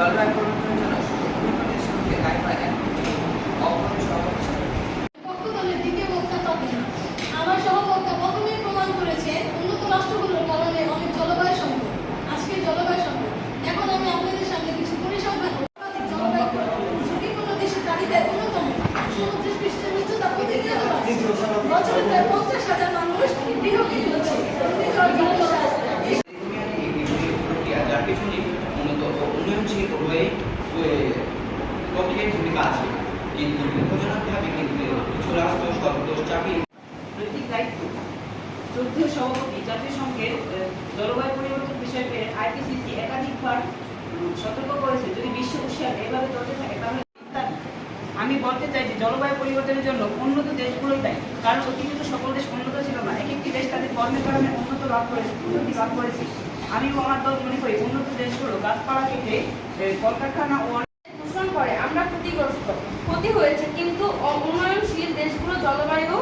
জলবায়ু পরিবর্তনের জন্য উন্নত দেশগুলোকে দায়ী করা যায় অপরিবেশ অবস্থা আমি বলতে চাই যে, জলবায়ু পরিবর্তনের জন্য উন্নত দেশগুলোই দায়ী। কারণ অতীতে তো সকল দেশ উন্নত ছিল না। এক একটি দেশ তাদের কর্মের কারণে উন্নত লাভ করেছে, উন্নতি লাভ করেছে। আমি আমার দল মনে করি, উন্নত দেশগুলো গাছপালা কেটে কলকারখানা ও দূষণ করে আমরা ক্ষতিগ্রস্ত ক্ষতি হয়েছে কিন্তু অ- উন্নয়নশীল দেশগুলো জলবায়ু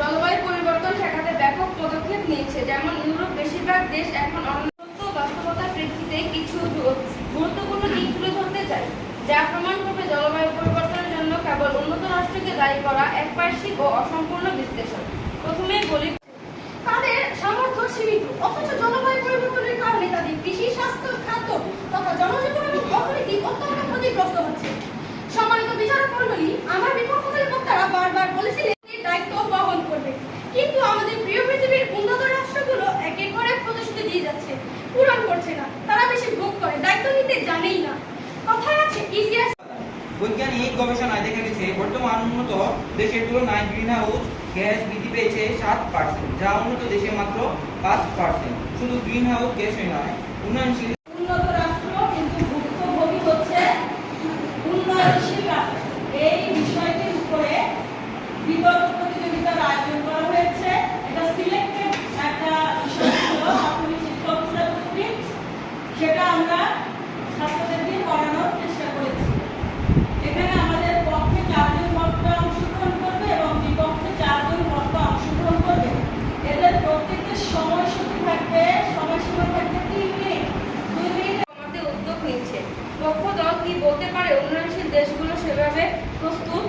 জলবায়ু পরিবর্তন ঠেকাতে ব্যাপক পদক্ষেপ নিয়েছে। যেমন, ইউরোপ বেশিরভাগ দেশ এখন অন্যত্র বাস্তবতার প্রেক্ষিতে কিছু গুরুত্বপূর্ণ দিক তুলে ধরতে চাই যা প্রমাণ করবে জলবায়ু পরিবর্তনের জন্য কেবল উন্নত রাষ্ট্রকে দায়ী করা একপার্শ্বিক ও অসম্পূর্ণ বিশ্লেষণ। প্রথমেই বলি, তাদের সামর্থ্য সীমিত, অথচ জলবায়ু পরিবর্তনের কারণে তাদের কৃষি, স্বাস্থ্য, খাদ্য তথা জনজীবন এবং অর্থনীতি অত্যন্ত ক্ষতিগ্রস্ত হচ্ছে সম্মানিত বিচারক মণ্ডলী আমার বিপক্ষকারী বক্তারা বারবার বলেছিলেন যে দায়িত্ব বহন করবে কিন্তু আমাদের প্রিয় পৃথিবীর উন্নত রাষ্ট্রগুলো একের পর এক প্রতিশ্রুতি দিয়ে যাচ্ছে পূরণ করছে না তারা বেশি ভোগ করে দায়িত্ব নিতে জানেই না কথায় আছে ইজিয়ার বৈজ্ঞানিক গবেষণায় দেখা গেছে, বর্তমান উন্নত দেশের তুলনায় গ্রিন হাউস গ্যাস বৃদ্ধি পেয়েছে সাত পার্সেন্ট যা উন্নত দেশে মাত্র পাঁচ পার্সেন্ট শুধু গ্রিন হাউস গ্যাসই নয়, উন্নয়নশীল উন্নত রাষ্ট্র কিন্তু ভুক্তভোগী হচ্ছে উন্নয়নশীল রাষ্ট্র এই বিষয়টির উপরে বিতর্ক প্রতিযোগিতার আয়োজন করা হয়েছে এটা সিলেক্টেড একটা বিষয় ছিল আপনি শিক্ষক হিসাবে কর্তৃক। সেটা আমরা ছাত্রদেরকে করানোর চেষ্টা করেছি এখানে আমাদের পক্ষে চারজন বক্তা অংশগ্রহণ করবে এবং বিপক্ষে চারজন বক্তা অংশগ্রহণ করবে এদের প্রত্যেকের সময়সূচি থাকবে সময়সীমা থাকবে তিন মিনিট দুই মিনিট কমাতে উদ্যোগ নিচ্ছে পক্ষ দল কি বলতে পারে উন্নয়নশীল দেশগুলো সেভাবে প্রস্তুত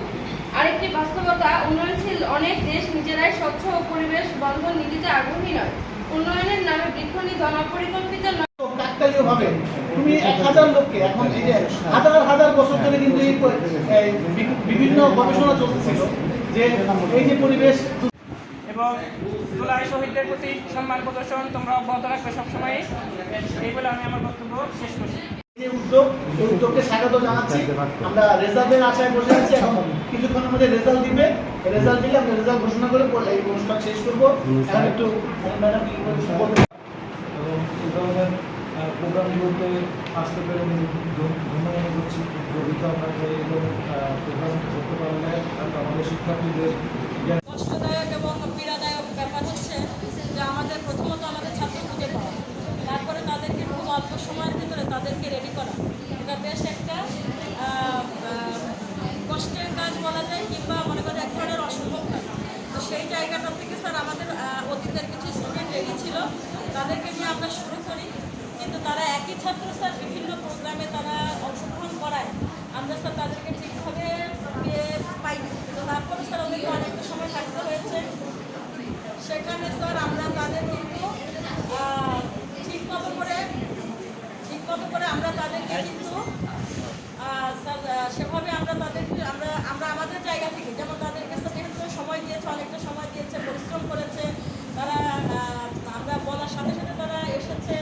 আরেকটি বাস্তবতা উন্নয়নশীল অনেক দেশ নিজেরাই স্বচ্ছ ও পরিবেশ বন্ধন নীতিতে আগ্রহী নয়। উন্নয়নের নামে বৃক্ষ নিধন অপরিকল্পিত নয় তুমি এক হাজার লোককে এখন হাজার হাজার বছর ধরে কিন্তু এই বিভিন্ন গবেষণা চলতেছিল যে এই যে পরিবেশ এবং জুলাই শহীদদের প্রতি সম্মান প্রদর্শন তোমরা অব্যাহত রাখবে সবসময় এই বলে আমি আমার বক্তব্য শেষ করছি। যে উদ্যোগ উদ্যোগকে স্বাগত জানাচ্ছি। আমরা রেজাল্টের আশায় বসে আছি। এখন কিছুক্ষণের মধ্যে রেজাল্ট দিবে। রেজাল্ট দিলে আমরা রেজাল্ট ঘোষণা করে এই অনুষ্ঠান শেষ করব। এখন একটু আসতে পেরে ধন্য করছি। প্রোগ্রাম করতে পারলে আমাদের শিক্ষার্থীদের ছাত্র স্যার বিভিন্ন প্রোগ্রামে তারা অংশগ্রহণ করায়। আমরা স্যার তাদেরকে ঠিকভাবে ইয়ে পাই কিন্তু তারপরে স্যার ওদেরকে অনেকটা সময় থাকতে হয়েছে। সেখানে স্যার আমরা তাদের কিন্তু ঠিক মতো করে ঠিক মতো করে আমরা তাদেরকে কিন্তু স্যার সেভাবে আমরা তাদেরকে, আমরা আমরা আমাদের জায়গা থেকে, যেমন তাদেরকে স্যার যেহেতু সময় দিয়েছে, অনেকটা সময় দিয়েছে, পরিশ্রম করেছে, তারা আমরা বলার সাথে সাথে তারা এসেছে।